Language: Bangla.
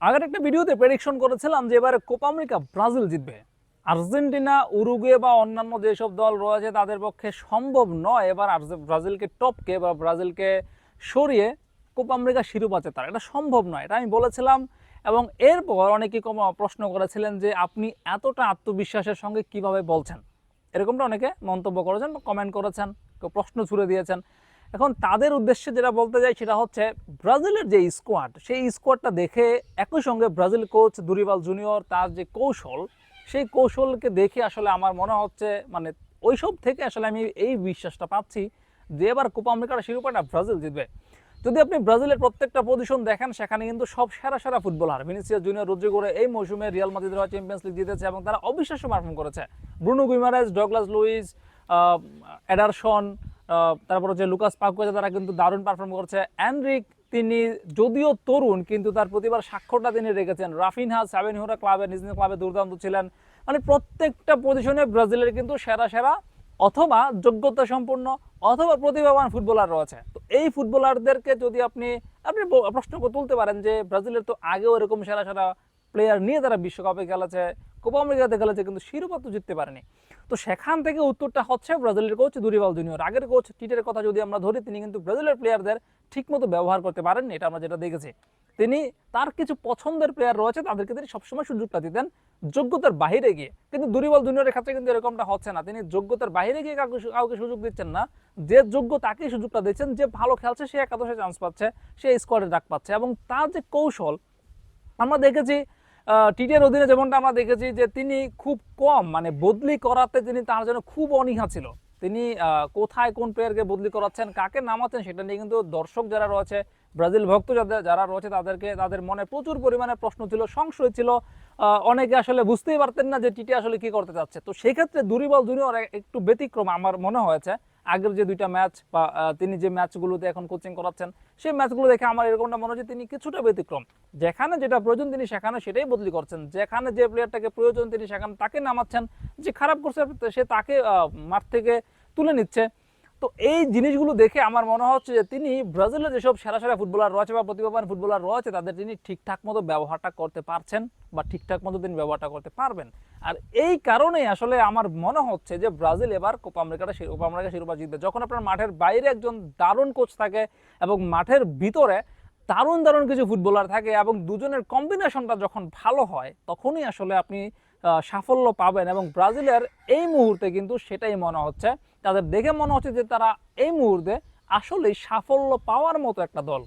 আগের একটা ভিডিওতে প্রেডিকশন করেছিলাম যে এবারে কোপা আমেরিকা ব্রাজিল জিতবে। আর্জেন্টিনা, উরুগুয়ে বা অন্যান্য যেসব দল রয়েছে তাদের পক্ষে সম্ভব নয় এবার ব্রাজিলকে টপকে বা ব্রাজিলকে সরিয়ে কোপা আমেরিকা শিরোপা জেতার। এটা সম্ভব নয়, এটা আমি বলেছিলাম। এবং এরপর অনেকে কম- প্রশ্ন করেছিলেন যে আপনি এতটা আত্মবিশ্বাসের সঙ্গে কীভাবে বলছেন? এরকমটা অনেকে মন্তব্য করেছেন বা কমেন্ট করেছেন, কেউ প্রশ্ন ছুড়ে দিয়েছেন। এখন তাদের উদ্দেশ্যে যেটা বলতে চাই সেটা হচ্ছে ব্রাজিলের যে স্কোয়াড সেই স্কোয়াডটা দেখে একই সঙ্গে ব্রাজিল কোচ দুরিবাল জুনিয়র তার যে কৌশল সেই কৌশলকে দেখে আসলে আমার মনে হচ্ছে মানে ওইসব থেকে আসলে আমি এই বিশ্বাসটা পাচ্ছি যে এবার কোপা আমেরিকার শিরোপাটা ব্রাজিল জিতবে। যদি আপনি ব্রাজিলের প্রত্যেকটা পজিশন দেখেন সেখানে কিন্তু সব সেরা সেরা ফুটবলার ভিনিসিয়াস জুনিয়র রোদ্রিগোরে এই মৌসুমে রিয়াল মাদ্রিদের হয়ে চ্যাম্পিয়ন্স লিগ জিতেছে এবং তারা অবিশ্বাস্য পারফর্ম করেছে। ব্রুনো গুইমারেজ ডগলাস লুইস আহ, তারপর হচ্ছে লুকাস পাকুয়েজা তারা কিন্তু দারুণ পারফর্ম করছে। অ্যান্ড্রিক তিনি যদিও তরুণ, কিন্তু তার প্রতিবার স্বাক্ষরটা তিনি রেখেছেন। রাফিনহা, সাবেনহুরা ক্লাবে নিজ নিজ ক্লাবে দুর্দান্ত ছিলেন। মানে প্রত্যেকটা পজিশনে ব্রাজিলের কিন্তু সেরা সেরা অথবা যোগ্যতা সম্পন্ন অথবা প্রতিভাবান ফুটবলার রয়েছে। তো এই ফুটবলারদেরকে যদি আপনি আপনি প্রশ্ন তুলতে পারেন যে ব্রাজিলের তো আগেও এরকম সেরা সেরা প্লেয়ার নিয়ে তারা বিশ্বকাপে খেলেছে কোপা আমেরিকাতে খেলেছে, কিন্তু শিরোপা তো জিততে পারেনি। তো সেখান থেকে উত্তরটা হচ্ছে ব্রাজিলের কোচ দুরিবাল জুনিয়র আগের কোচ টিটের কথা যদি আমরা ধরি, তিনি কিন্তু ব্রাজিলের প্লেয়ারদের ঠিকমতো ব্যবহার করতে পারেননি, এটা আমরা যেটা দেখেছি। তিনি তার কিছু পছন্দের প্লেয়ার রয়েছে, তাদেরকে তিনি সবসময় সুযোগটা দিতেন যোগ্যতার বাইরে গিয়ে। কিন্তু দুরিবাল জুনিয়রের ক্ষেত্রে কিন্তু এরকমটা হচ্ছে না। তিনি যোগ্যতার বাইরে গিয়ে কাউকে কাউকে সুযোগ দিচ্ছেন না। যে যোগ্য তাকেই সুযোগটা দিচ্ছেন, যে ভালো খেলছে, সে একাদশে চান্স পাচ্ছে, সে স্কোয়াডে ডাক পাচ্ছে। এবং তার যে কৌশল, আমরা দেখেছি টিটের অধীনে যেমনটা আমরা দেখেছি যে তিনি খুব কম মানে বদলি করাতে তিনি তার জন্য খুব অনীহা ছিল। তিনি কোথায় কোন প্লেয়ারকে বদলি করাচ্ছেন, কাকে নামাচ্ছেন সেটা নিয়ে কিন্তু দর্শক যারা রয়েছে, ব্রাজিল ভক্ত যাদের, যারা রয়েছে তাদেরকে, তাদের মনে প্রচুর পরিমাণে প্রশ্ন ছিল, সংশয় ছিল। অনেকে আসলে বুঝতেই পারতেন না যে টিটি আসলে কি করতে চাচ্ছে। তো সেই ক্ষেত্রে দুরিবল জুনিয়র একটু ব্যতিক্রম আমার মনে হয়েছে। আগের যে দুইটা ম্যাচ বা তিনি যে ম্যাচগুলোতে এখন কোচিং করাচ্ছেন, সেই ম্যাচগুলো দেখে আমার এরকমটা মনে হচ্ছে তিনি কিছুটা ব্যতিক্রম। যেখানে যেটা প্রয়োজন তিনি সেখানে সেটাই বদলি করছেন। যেখানে যে প্লেয়ারটাকে প্রয়োজন তিনি সেখানে তাকে নামাচ্ছেন, যে খারাপ করছে, সে তাকে মাঠ থেকে তুলে নিচ্ছে। তো এই জিনিসগুলো দেখে আমার মনে হচ্ছে যে তিনি ব্রাজিলের যেসব সেরা সেরা ফুটবলার রয়েছে বা প্রতিভাবান ফুটবলার রয়েছে, তাদের তিনি ঠিকঠাক মতো ব্যবহারটা করতে পারছেন বা ঠিকঠাক মতো তিনি ব্যবহারটা করতে পারবেন। আর এই কারণেই আসলে আমার মনে হচ্ছে যে ব্রাজিল এবার কোপা আমেরিকাটা কোপা আমেরিকা শিরোপা জিতবে। যখন আপনার মাঠের বাইরে একজন দারুণ কোচ থাকে এবং মাঠের ভিতরে দারুণ দারুণ কিছু ফুটবলার থাকে এবং দুজনের কম্বিনেশনটা যখন ভালো হয়, তখনই আসলে আপনি সাফল্য পাবেন এবং ব্রাজিলের এই মুহূর্তে কিন্তু সেটাই মনে হচ্ছে। তাদের দেখে মনে হচ্ছে যে তারা এই মুহূর্তে আসলেই সাফল্য পাওয়ার মতো একটা দল।